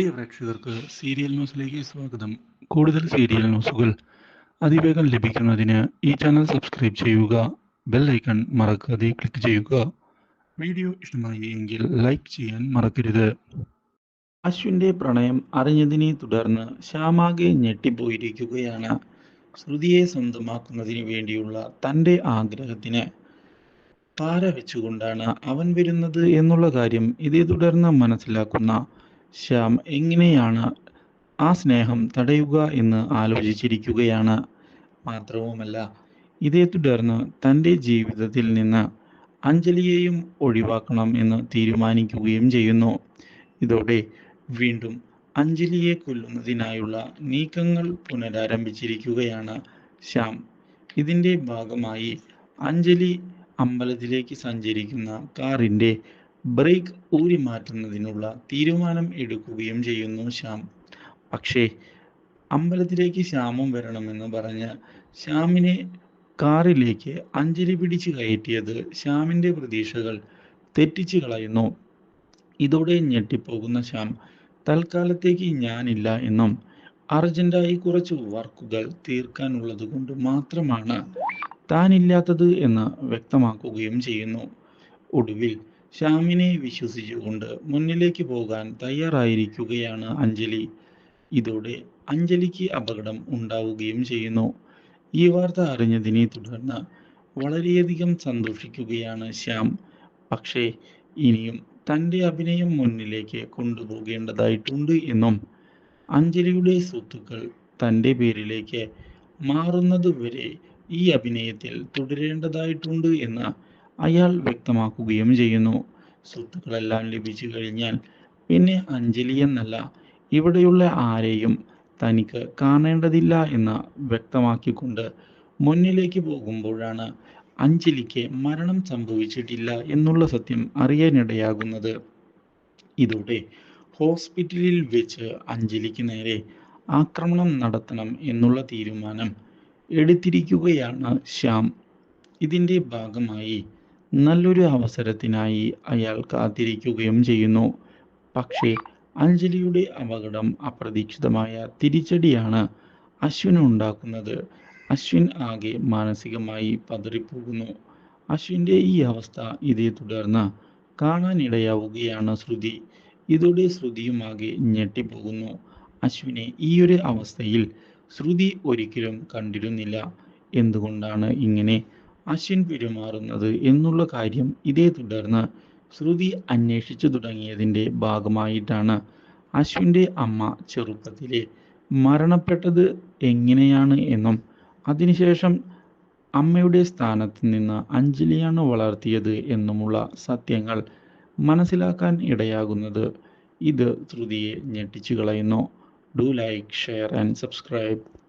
പ്രിയ പ്രേക്ഷകർക്ക് സീരിയൽ ന്യൂസിലേക്ക് സ്വാഗതം. കൂടുതൽ സീരിയൽ ന്യൂസുകൾ അതിവേഗം ലഭിക്കുന്നതിന് ഈ ചാനൽ സബ്സ്ക്രൈബ് ചെയ്യുക ബെൽ ഐക്കൺ മറക്കാതെ ക്ലിക്ക് ചെയ്യുക. വീഡിയോ ഇഷ്ടമായി എങ്കിൽ ലൈക്ക് ചെയ്യാൻ മറക്കരുത്. അശ്വിന്റെ പ്രണയം അറിഞ്ഞതിനെ തുടർന്ന് ശ്യാമാകെ ഞെട്ടിപ്പോയിരിക്കുകയാണ്. ശ്രുതിയെ സ്വന്തമാക്കുന്നതിന് വേണ്ടിയുള്ള തന്റെ ആഗ്രഹത്തിന് പാര വെച്ചുകൊണ്ടാണ് അവൻ വരുന്നത് എന്നുള്ള കാര്യം ഇതേ തുടർന്ന് മനസ്സിലാക്കുന്ന ശ്യാം എങ്ങനെയാണ് ആ സ്നേഹം തടയുക എന്ന് ആലോചിച്ചിരിക്കുകയാണ്. മാത്രവുമല്ല ഇതേ തുടർന്ന് തന്റെ ജീവിതത്തിൽ നിന്ന് അഞ്ജലിയെയും ഒഴിവാക്കണം എന്ന് തീരുമാനിക്കുകയും ചെയ്യുന്നു. ഇതോടെ വീണ്ടും അഞ്ജലിയെ കൊല്ലുന്നതിനായുള്ള നീക്കങ്ങൾ പുനരാരംഭിച്ചിരിക്കുകയാണ് ശ്യാം. ഇതിന്റെ ഭാഗമായി അഞ്ജലി അമ്പലത്തിലേക്ക് സഞ്ചരിക്കുന്ന കാറിന്റെ ബ്രേക്ക് ഊരി മാറ്റുന്നതിനുള്ള തീരുമാനം എടുക്കുകയും ചെയ്യുന്നു ശ്യാം. പക്ഷേ അമ്പലത്തിലേക്ക് ശ്യാമും വരണമെന്ന് പറഞ്ഞ് ശ്യാമിനെ കാറിലേക്ക് അഞ്ജലി പിടിച്ച് കയറ്റിയത് ശ്യാമിന്റെ പ്രതീക്ഷകൾ തെറ്റിച്ചു കളയുന്നു. ഇതോടെ ഞെട്ടിപ്പോകുന്ന ശ്യാം തൽക്കാലത്തേക്ക് ഞാനില്ല എന്നും അർജന്റായി കുറച്ച് വർക്കുകൾ തീർക്കാനുള്ളത് കൊണ്ട് മാത്രമാണ് താനില്ലാത്തത് എന്ന് വ്യക്തമാക്കുകയും ചെയ്യുന്നു. ഒടുവിൽ ശ്യാമിനെ വിശ്വസിച്ചുകൊണ്ട് മുന്നിലേക്ക് പോകാൻ തയ്യാറായിരിക്കുകയാണ് അഞ്ജലി. ഇതോടെ അഞ്ജലിക്ക് അപകടം ഉണ്ടാവുകയും ചെയ്യുന്നു. ഈ വാർത്ത അറിഞ്ഞതിനെ തുടർന്ന് വളരെയധികം സന്തോഷിക്കുകയാണ് ശ്യാം. പക്ഷേ ഇനിയും തന്റെ അഭിനയം മുന്നിലേക്ക് കൊണ്ടുപോകേണ്ടതായിട്ടുണ്ട് എന്നും അഞ്ജലിയുടെ സ്വത്തുക്കൾ തന്റെ പേരിലേക്ക് മാറുന്നതുവരെ ഈ അഭിനയത്തിൽ തുടരേണ്ടതായിട്ടുണ്ട് എന്ന് അയാൾ വ്യക്തമാക്കുകയും ചെയ്യുന്നു. സ്വത്തുക്കളെല്ലാം ലഭിച്ചു കഴിഞ്ഞാൽ പിന്നെ അഞ്ജലി എന്നല്ല ഇവിടെയുള്ള ആരെയും തനിക്ക് കാണേണ്ടതില്ല എന്ന് വ്യക്തമാക്കിക്കൊണ്ട് മുന്നിലേക്ക് പോകുമ്പോഴാണ് അഞ്ജലിക്ക് മരണം സംഭവിച്ചിട്ടില്ല എന്നുള്ള സത്യം അറിയാനിടയാകുന്നത്. ഇതോടെ ഹോസ്പിറ്റലിൽ വെച്ച് അഞ്ജലിക്ക് നേരെ ആക്രമണം നടത്തണം എന്നുള്ള തീരുമാനം എടുത്തിരിക്കുകയാണ് ശ്യാം. ഇതിന്റെ ഭാഗമായി നല്ലൊരു അവസരത്തിനായി അയാൾ കാത്തിരിക്കുകയും ചെയ്യുന്നു. പക്ഷേ അഞ്ജലിയുടെ അപകടം അപ്രതീക്ഷിതമായ തിരിച്ചടിയാണ് അശ്വിന് ഉണ്ടാക്കുന്നത്. അശ്വിൻ ആകെ മാനസികമായി പതറിപ്പോകുന്നു. അശ്വിന്റെ ഈ അവസ്ഥ ഇതേ തുടർന്ന് കാണാനിടയാവുകയാണ് ശ്രുതി. ഇതോടെ ശ്രുതിയുമാകെ ഞെട്ടിപ്പോകുന്നു. അശ്വിനെ ഈ ഒരു അവസ്ഥയിൽ ശ്രുതി ഒരിക്കലും കണ്ടിരുന്നില്ല. എന്തുകൊണ്ടാണ് ഇങ്ങനെ അശ്വിൻ പെരുമാറുന്നത് എന്നുള്ള കാര്യം ഇതേ തുടർന്ന് ശ്രുതി അന്വേഷിച്ചു തുടങ്ങിയതിന്റെ ഭാഗമായിട്ടാണ് അശ്വിന്റെ അമ്മ ചെറുപ്പത്തിലെ മരണപ്പെട്ടത് എങ്ങനെയാണ് എന്നും അതിനുശേഷം അമ്മയുടെ സ്ഥാനത്ത് നിന്ന് അഞ്ജലിയാണ് വളർത്തിയത് എന്നുമുള്ള സത്യങ്ങൾ മനസ്സിലാക്കാൻ ഇടയാകുന്നത്. ഇത് ശ്രുതിയെ ഞെട്ടിച്ചു കളയുന്നു. Do like share and subscribe.